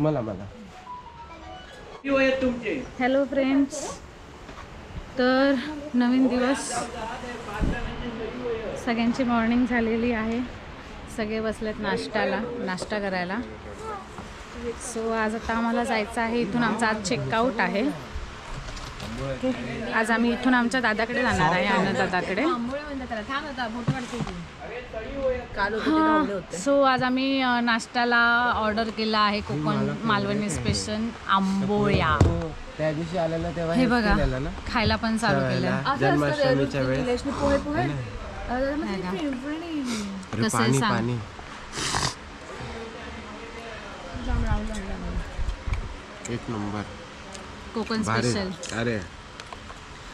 मला मला. Hello friends तर नवीन दिवस सगळ्यांची मॉर्निंग झालेली आहे. सगळे बसलेत नाश्त्याला नाश्ता करायला. सो आज आता आम्हाला जायचं आहे. इथून आमचा आज चेकआउट आहे. आज आम्ही इथून आमच्या दादाकडे जाणार आहे अन्न दादाकडे. सो आज आम्ही नाश्त्याला ऑर्डर केला आहे कोकण मालवणी स्पेशल आंबोळ्या. हो, त्या दिवशी आलेला तेव्हा हे बघा खायला पण चालू केलं कसं सांग? एक नंबर. कोकण भारी स्पेशल अरे.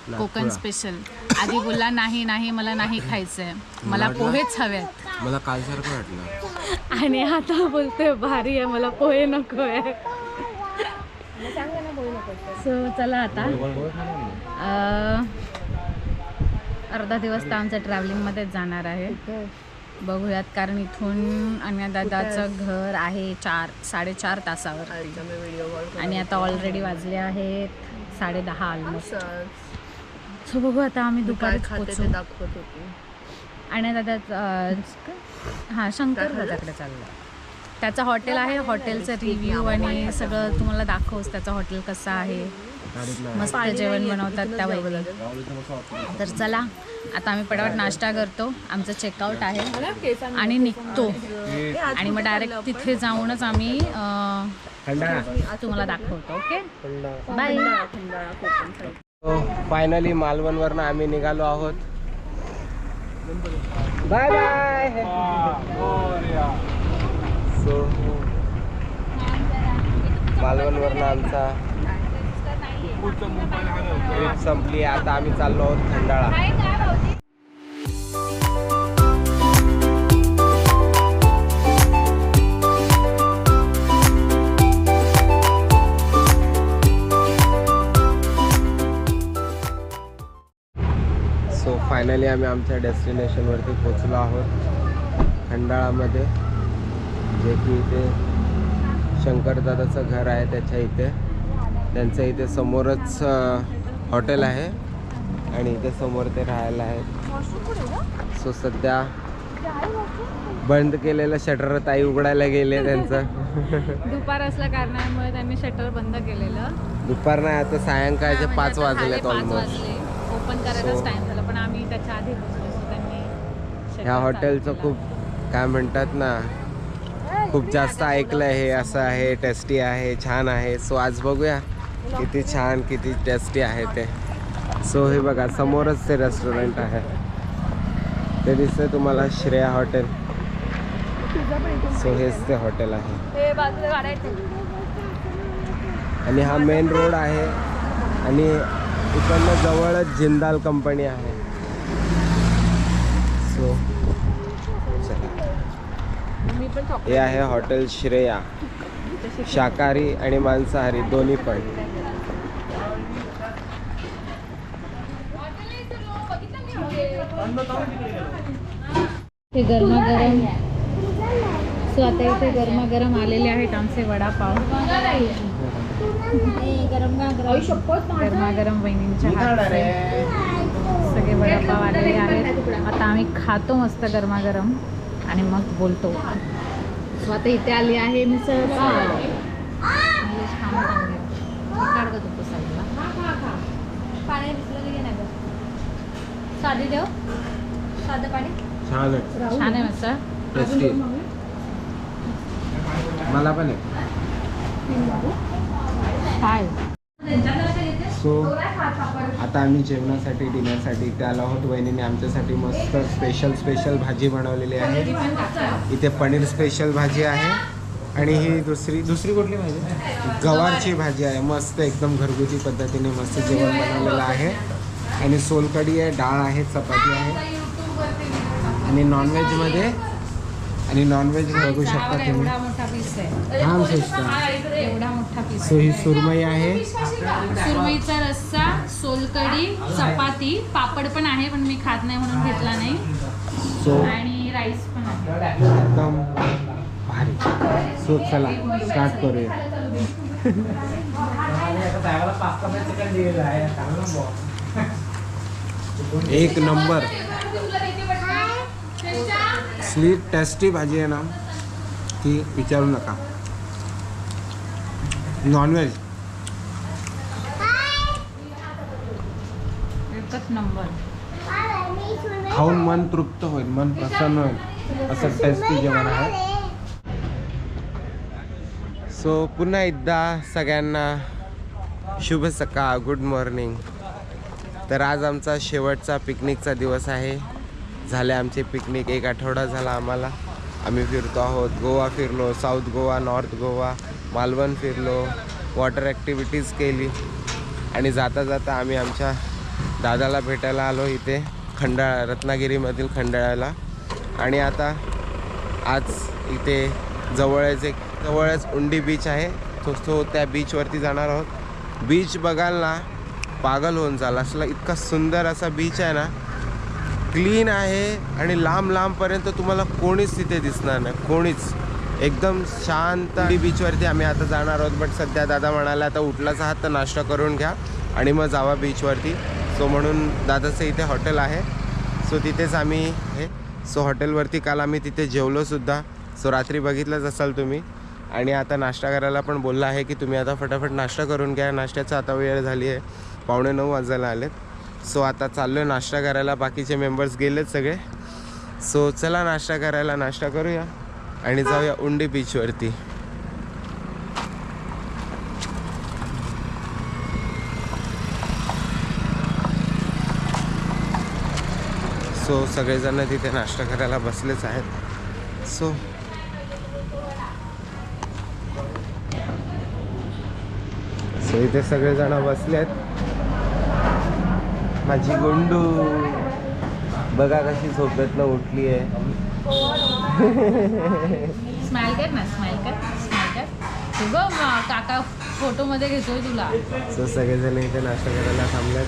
कोकण नागपुरा. स्पेशल आधी बोलला नाही नाही मला नाही खायचंय. मला वाटलं? पोहेच हवेत. मला कालसारखं वाटलं. आणि आता बोलतोय भारी आहे मला पोहे नको आहे. सो चला आता. अं, अर्धा दिवस तर आमचं ट्रॅव्हलिंगमध्येच जाणार आहे. बघूयात कारण इथून दादाचं घर आहे चार साडेचार तासावर. आणि आता ऑलरेडी वाजले आहेत साडे दहा ऑलमोस्ट सो बघू आता आम्ही दुपारीच पोचू. आणि दादा हां शंकर दादाकडे चाललं त्याचं हॉटेल आहे हॉटेलचं रिव्ह्यू आणि सगळं तुम्हाला दाखवस त्याचं हॉटेल कसं आहे. मस्त जेवण बनवतात त्यावेळी तर चला आता आम्ही पटापट नाश्ता करतो. आमचं चेकआउट आहे. आणि निघतो. आणि मग डायरेक्ट तिथे जाऊनच आम्ही अं, तुम्हाला दाखवतो ओके? बाय फायनली मालवणवरनं आम्ही निघालो आहोत. बाय बाय सो मालवणवरनं आमचा ट्रिप संपली आता आम्ही चाललो आहोत खंडाळा. सो फायनली आम्ही आमच्या डेस्टिनेशनवरती पोचलो आहोत खंडाळामध्ये. जे की इथे शंकरदादाचं घर आहे त्याच्या इथे. त्यांचं इथे समोरच हॉटेल आहे. आणि इथे समोर ते राहायला आहेत. सो सध्या बंद केलेलं शटर ताई उघडायला गेले त्यांचं. दुपार असल्या कारणामुळे त्यांनी शटर बंद केलेलं. दुपार नाही आता सायंकाळचे पाच म्हणजे पाच ऑलमोस्ट वाजले. ओपन टाइम झाला पण आम्ही त्याच्या आधी त्यांनी ह्या हॉटेलचं. खूप काय म्हणतात ना खूप जास्त ऐकलं हे असं आहे टेस्टी आहे छान आहे. सो आज बघूया. किती छान किती टेस्टी आहे ते. सो हे बघा समोरच ते रेस्टॉरंट आहे. ते दिसतंय तुम्हाला श्रेया हॉटेल सो हेच ते हॉटेल आहे. आणि हा मेन रोड आहे. आणि इकडनं जवळच जिंदाल कंपनी आहे. सो हे आहे हॉटेल श्रेया. शाकाहारी आणि मांसाहारी दोन्ही पण. ते गरमागरम सो आता इथे गरमागरम आलेले आहेत आमचे वडापाव. गरमागरम बहिणींच्या हातचे. सगळे वडापाव आलेले आहेत. आता आम्ही खातो मस्त गरमागरम आणि मग बोलतो. सो आता इथे आली आहे मिसळ पाव साईडला. पाणी? साधी देव. साधं पाणी. छान आहे. छान आहे मिसळ टेस्टी मला पण आहे काय? सो आता आम्ही जेवणासाठी डिनरसाठी इथे आलो आहोत. वहिनीने आमच्यासाठी मस्त स्पेशल स्पेशल भाजी बनवलेली आहे. इथे पनीर स्पेशल भाजी आहे. आणि ही दुसरी दुसरी कुठली भाजी? गवारची भाजी आहे. मस्त एकदम घरगुती पद्धतीने मस्त जेवण बनवलेलं आहे. आणि सोलकढी आहे डाळ आहे चपाती आहे. आणि नॉनव्हेजमध्ये आणि नॉनव्हेज बघू शकता तुम्ही. एवढा मोठा पीस आहे. हा सिस्टम एवढा मोठा पीस सो ही सुरमई आहे. सुरमईचा रस्सा सोलकढी चपाती पापड पण आहे पण मी खात नाही म्हणून घेतला नाही. सो आणि राईस पण आहे. एकदम भारी. सो सो चला स्टार्ट करूया. एक नंबर. स्लीट टेस्टी भाजी आहे ना ती विचारू नका. नॉनव्हेज एकच नंबर. खाऊन मन तृप्त होईल मन प्रसन्न होईल. असं टेस्टी जेवण आहे. सो पुन्हा एकदा सगळ्यांना शुभ सकाळ गुड मॉर्निंग तर आज आमचा शेवटचा पिकनिकचा दिवस आहे. झाले आमचे पिकनिक एक आठवडा झाला आम्हाला. आम्ही फिरतो आहोत. गोवा फिरलो साऊथ गोवा नॉर्थ गोवा मालवण फिरलो वॉटर ॲक्टिव्हिटीज केली. आणि जाता जाता आम्ही आमच्या दादाला भेटायला आलो इथे खंडाळा रत्नागिरीमधील खंडाळ्याला. आणि आता आज इथे जवळच एक जवळच उंडी बीच आहे. तो तो त्या बीचवरती जाणार आहोत. बीच बघाल ना पागल होऊन जाल. असला इतका सुंदर असा बीच आहे ना क्लीन आहे आणि लांब लांबपर्यंत तुम्हाला कोणीच तिथे दिसणार नाही. कोणीच. एकदम शांत बीचवरती आम्ही आता जाणार आहोत बट सध्या दादा म्हणाला आता उठलाच आहात तर नाश्ता करून घ्या आणि मग जावा बीचवरती सो म्हणून दादाचं इथे हॉटेल आहे. सो तिथेच आम्ही हे सो हॉटेलवरती काल आम्ही तिथे जेवलोसुद्धा सो रात्री बघितलंच असाल तुम्ही. आणि आता नाश्ता करायला पण बोलला आहे की तुम्ही आता फटाफट नाश्ता करून घ्या. नाश्त्याचा आता वेळ झाली आहे. पावणे नऊ वाजायला आलेत. सो आता चाललो आहे नाश्ता करायला. बाकीचे मेंबर्स गेलेत सगळे. सो चला नाश्ता करायला. नाश्ता करूया. आणि जाऊया उंडी बीचवरती सो सगळेजण तिथे नाश्ता करायला बसलेच आहेत. सो सो इथे सगळेजण बसले आहेत माझी गोंडू. बघा कशी झोपेतनं उठली आहे. स्माइल कर ना स्माइल कर स्माइल कर. म- काका फोटोमध्ये घेतोय तुला. सो सगळेजण इथे नाश्ता करायला थांबलेत.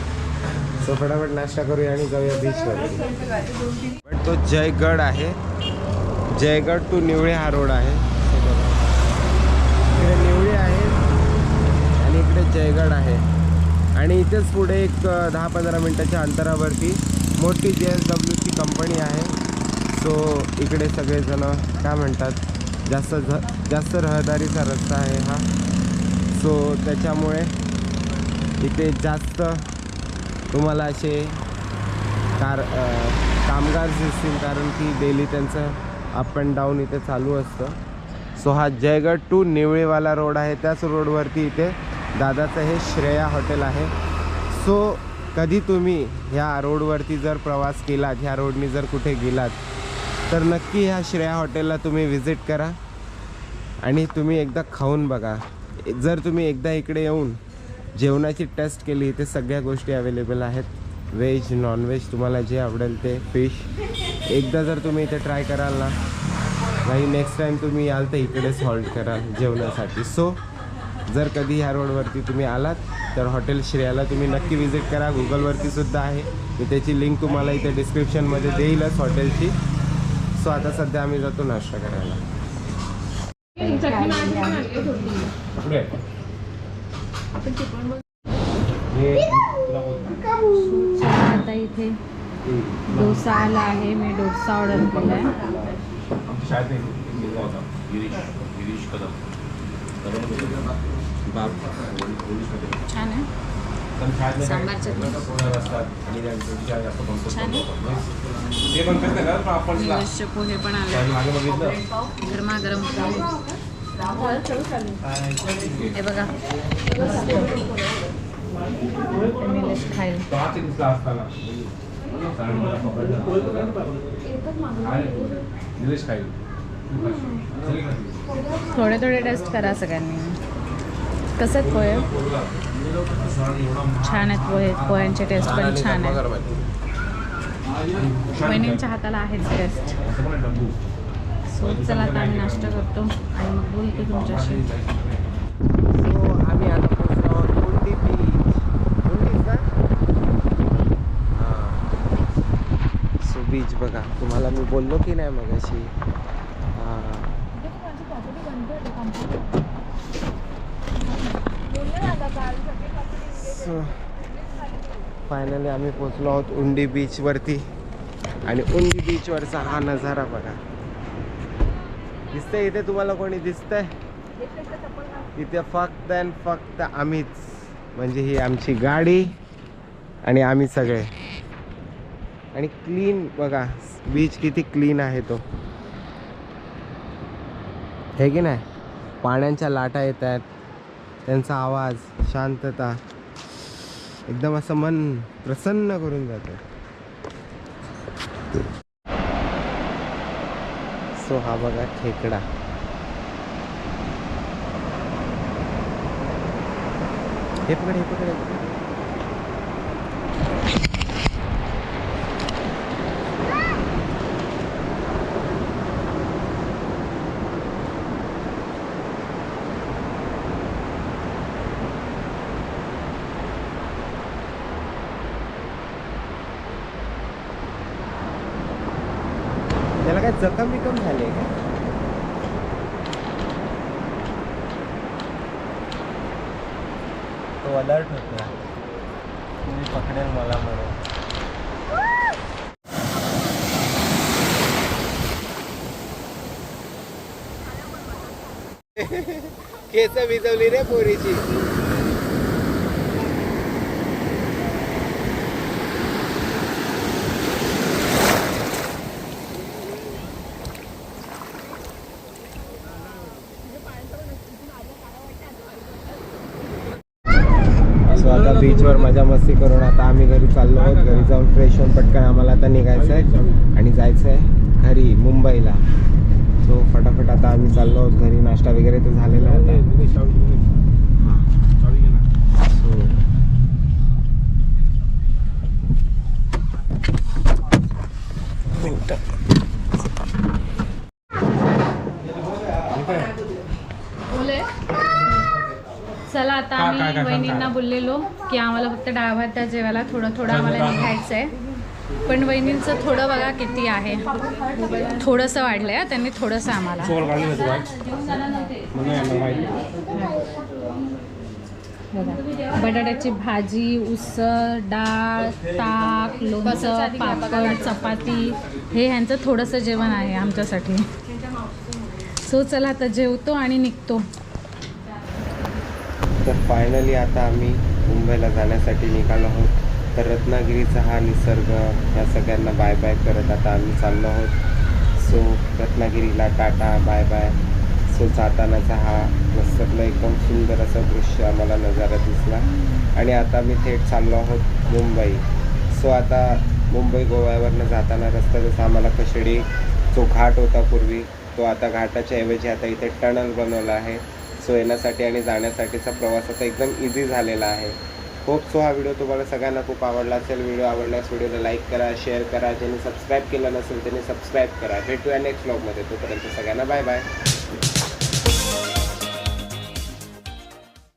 सो फटाफट नाश्ता करूया आणि जाऊया बीचवरती पण तो जयगड आहे. जयगड टू निवळे हा रोड आहे. इकडे निवळे आहे आणि इकडे जयगड आहे. आणि इथेच पुढे एक दहा पंधरा मिनटाच्या अंतरावरती मोठी जे एस डब्ल्यूची कंपनी आहे. सो इकडे सगळेजणं काय म्हणतात जास्त झ जास्त रहदारीचा रस्ता आहे हा. सो त्याच्यामुळे इथे जास्त तुम्हाला असे कार कामगार दिसतील कारण की डेली त्यांचं अप अँड डाऊन इथे चालू असतं. सो हा जयगड टू निवळीवाला रोड आहे. त्याच रोडवरती इथे दादाचं हे श्रेया हॉटेल आहे. सो कधी तुम्ही ह्या रोडवरती जर प्रवास केलात ह्या रोडनी जर कुठे गेलात तर नक्की ह्या श्रेया हॉटेलला तुम्ही व्हिजिट करा आणि तुम्ही एकदा खाऊन बघा. जर तुम्ही एकदा इकडे येऊन जेवणाची टेस्ट केली इथे सगळ्या गोष्टी अवेलेबल आहेत. व्हेज नॉनव्हेज तुम्हाला जे आवडेल ते फिश एकदा जर तुम्ही इथे ट्राय कराल ना नाही नेक्स्ट टाईम तुम्ही याल तर इकडेच हॉल्ट कराल जेवणासाठी. सो जर कधी ह्या रोडवरती तुम्ही आलात तर हॉटेल श्रेयाला तुम्ही नक्की व्हिजिट करा. गुगलवरती सुद्धा आहे. मी त्याची लिंक तुम्हाला इथे डिस्क्रिप्शनमध्ये देईलच हॉटेलची. सो आता सध्या आम्ही जातो नाश्ता करायला. आता इथे डोसा आला आहे. मी डोसा ऑर्डर केला आहे छान आहे. सांबार चटणी. पोहे पण आले. गरमागरम पोहे हे बघा. निलेश खाईल. थोडे थोडे टेस्ट करा सगळ्यांनी. कसं आहेत पोहे? छान आहेत पोहे. पोह्यांचे टेस्ट पण छान आहे. वहिनींच्या हाताला आहेच टेस्ट सो चला आता आम्ही नाश्ता करतो आणि मग बोलते तुमच्याशी. सो आम्ही आता पोहोचलो आहोत उंडी बीच उंडीच का? सो बीच बघा. तुम्हाला मी बोललो की नाही मग अशी सो फायनली आम्ही पोचलो आहोत उंडी बीचवरती आणि उंडी बीचवरचा हा नजारा बघा. दिसतंय इथे तुम्हाला कोणी? दिसतंय? इथे फक्त अँड फक्त आम्हीच. म्हणजे ही आमची गाडी आणि आम्ही सगळे. आणि क्लीन बघा बीच किती क्लीन आहे तो. हे की नाही? पाण्याच्या लाटा येत आहेत. त्यांचा आवाज शांतता. एकदम असं मन प्रसन्न करून जातं. सो हा बघा खेकडा. हे पकड हे पकड. काय जखम बिकम झाले का? तो अलर्ट होता. तुम्ही पकडेल मला म्हणून. केस भिजवली रे पोरीची सो आता बीचवर मजा मस्ती करून आता आम्ही घरी चाललो आहोत. घरी जाऊन फ्रेश होऊन पटकन आम्हाला आता निघायचं आहे आणि जायचं आहे घरी मुंबईला. सो फटाफट आता आम्ही चाललो आहोत. घरी नाश्ता वगैरे तर झालेला आहे आता. सो मिनटं. चला आता आम्ही वहिनींना बोललेलो की आम्हाला फक्त डाळ भात त्या जेवायला थोडं थोडं आम्हाला निघायचं आहे पण वहिनींचं थोडं बघा किती आहे. थोडंसं वाढलंय हा, त्यांनी थोडंसं आम्हाला. बघा. बटाट्याची भाजी उसळ डाळ ताक लोणचं पापड चपाती हे ह्यांचं थोडंसं जेवण आहे आमच्यासाठी. सो चला आता जेवतो आणि निघतो. तर फायनली आता आम्ही मुंबईला जाण्यासाठी निघालो आहोत. तर रत्नागिरीचा हा निसर्ग ह्या सगळ्यांना बाय बाय करत आता आम्ही चाललो आहोत. सो रत्नागिरीला टाटा बाय बाय सो जातानाचा हा मस्तकला एकदम सुंदर असं दृश्य आम्हाला नजारा दिसला. आणि आता मी थेट चाललो आहोत मुंबई. सो आता मुंबई गोव्यावरनं जाताना रस्ता जसा आम्हाला कशेडी जो घाट होता पूर्वी तो आता घाटाच्या ऐवजी आता इथे टनल बनवला आहे. सो येण्यासाठी आणि जाण्यासाठीचा प्रवास आता एकदम इझी झालेला आहे. होप सो हा व्हिडिओ तुम्हाला सगळ्यांना खूप आवडला असेल व्हिडिओ आवडल्यास व्हिडिओला लाईक करा शेअर करा. ज्यांनी सबस्क्राईब केलं नसेल त्यांनी सबस्क्राईब करा. भेटूया नेक्स्ट ब्लॉगमध्ये तोपर्यंत सगळ्यांना बाय बाय